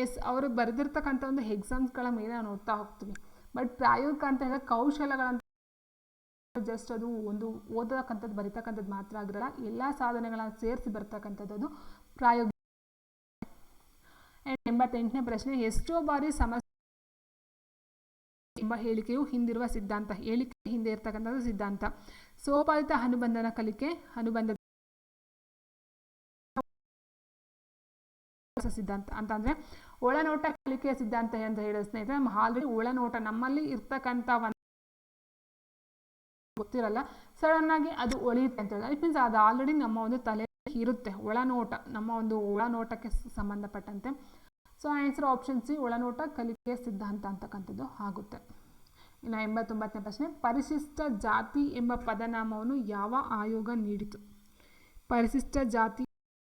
ಎಸ್ ಅವರು ಬರೆದಿರ್ತಕ್ಕಂಥ ಒಂದು ಎಕ್ಸಾಮ್ಸ್ಗಳ ಮೇಲೆ ನಾವು ನೋಡ್ತಾ ಹೋಗ್ತೀವಿ ಬಟ್ ಪ್ರಾಯೋಗಿಕ ಅಂತ ಹೇಳಿದ್ರೆ ಕೌಶಲಗಳಂತ ಜಸ್ಟ್ ಅದು ಒಂದು ಓದತಕ್ಕಂಥದ್ದು, ಬರಿತಕ್ಕಂಥದ್ದು ಮಾತ್ರ ಆಗಿರಲ್ಲ. ಎಲ್ಲ ಸಾಧನೆಗಳನ್ನ ಸೇರಿಸಿ ಬರ್ತಕ್ಕಂಥದ್ದು ಪ್ರಾಯೋಗಿಕ ಎಂಬತ್ತೆಂಟನೇ ಪ್ರಶ್ನೆ, ಎಷ್ಟೋ ಬಾರಿ ಸಮಸ್ಯೆ ಎಂಬ ಹೇಳಿಕೆಯು ಹಿಂದಿರುವ ಸಿದ್ಧಾಂತ, ಹೇಳಿಕೆ ಹಿಂದೆ ಇರ್ತಕ್ಕಂಥದ್ದು ಸಿದ್ಧಾಂತ. ಸೋಪಾದಿತ ಅನುಬಂಧನ ಕಲಿಕೆ, ಅನುಬಂಧ ಸಿದ್ಧಾಂತ ಅಂತಂದ್ರೆ, ಒಳನೋಟ ಕಲಿಕೆಯ ಸಿದ್ಧಾಂತ ಅಂತ ಹೇಳಿದ ಸ್ನೇಹಿತರೆ ಆಲ್ರೆಡಿ ಒಳನೋಟ, ನಮ್ಮಲ್ಲಿ ಇರ್ತಕ್ಕಂಥ ಒಂದು ಗೊತ್ತಿರಲ್ಲ. ಸಡನ್ ಆಗಿ ಅದು ಒಳಿಯುತ್ತೆ ಅಂತ ಹೇಳಿದ್ರೆ ಇಟ್ ಮೀನ್ಸ್ ಅದು ಆಲ್ರೆಡಿ ನಮ್ಮ ಒಂದು ತಲೆ ಇರುತ್ತೆ, ಒಳನೋಟ, ನಮ್ಮ ಒಂದು ಒಳನೋಟಕ್ಕೆ ಸಂಬಂಧಪಟ್ಟಂತೆ. ಸೊ ಆನ್ಸರ್ ಆಪ್ಷನ್ ಸಿ ಒಳನೋಟ ಕಲಿಕೆಯ ಸಿದ್ಧಾಂತ ಅಂತಕ್ಕಂಥದ್ದು ಆಗುತ್ತೆ. ಇನ್ನು ಎಂಬತ್ತೊಂಬತ್ತನೇ ಪ್ರಶ್ನೆ, ಪರಿಶಿಷ್ಟ ಜಾತಿ ಎಂಬ ಪದನಾಮವನ್ನು ಯಾವ ಆಯೋಗ ನೀಡಿತು? ಪರಿಶಿಷ್ಟ ಜಾತಿ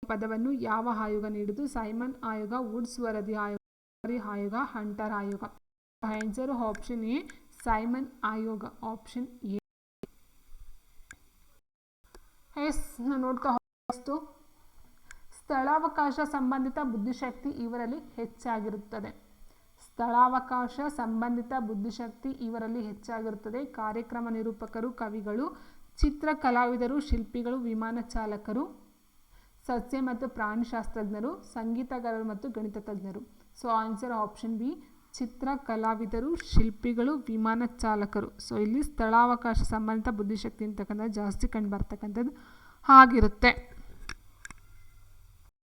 ಪದವನ್ನು ಯಾವ ಆಯೋಗ ನೀಡಿತು? ಸೈಮನ್ ಆಯೋಗ, ವುಡ್ಸ್ ವರದಿ ಆಯೋಗ ಆಯೋಗ, ಹಂಟರ್ ಆಯೋಗ. ಆನ್ಸರ್ ಆಪ್ಷನ್ ಎ ಸೈಮನ್ ಆಯೋಗ ಆಪ್ಷನ್ ಎ ಎಸ್ ನೋಡ್ತಾ ಹೋಗ್ತು ಸ್ಥಳಾವಕಾಶ ಸಂಬಂಧಿತ ಬುದ್ಧಿಶಕ್ತಿ ಇವರಲ್ಲಿ ಹೆಚ್ಚಾಗಿರುತ್ತದೆ. ಸ್ಥಳಾವಕಾಶ ಸಂಬಂಧಿತ ಬುದ್ಧಿಶಕ್ತಿ ಇವರಲ್ಲಿ ಹೆಚ್ಚಾಗಿರುತ್ತದೆ. ಕಾರ್ಯಕ್ರಮ ನಿರೂಪಕರು, ಕವಿಗಳು, ಚಿತ್ರ ಕಲಾವಿದರು, ಶಿಲ್ಪಿಗಳು, ವಿಮಾನ ಚಾಲಕರು, ಸಸ್ಯ ಮತ್ತು ಪ್ರಾಣಿಶಾಸ್ತ್ರಜ್ಞರು ಸಂಗೀತಗಾರರು ಮತ್ತು ಗಣಿತ ತಜ್ಞರು ಸೊ, ಆನ್ಸರ್ ಆಪ್ಷನ್ ಬಿ ಚಿತ್ರ ಕಲಾವಿದರು, ಶಿಲ್ಪಿಗಳು, ವಿಮಾನ ಚಾಲಕರು. ಸೊ ಇಲ್ಲಿ ಸ್ಥಳಾವಕಾಶ ಸಂಬಂಧಿತ ಬುದ್ಧಿಶಕ್ತಿ ಅಂತಕ್ಕಂಥದ್ದು ಜಾಸ್ತಿ ಕಂಡು ಬರ್ತಕ್ಕಂಥದ್ದು ಆಗಿರುತ್ತೆ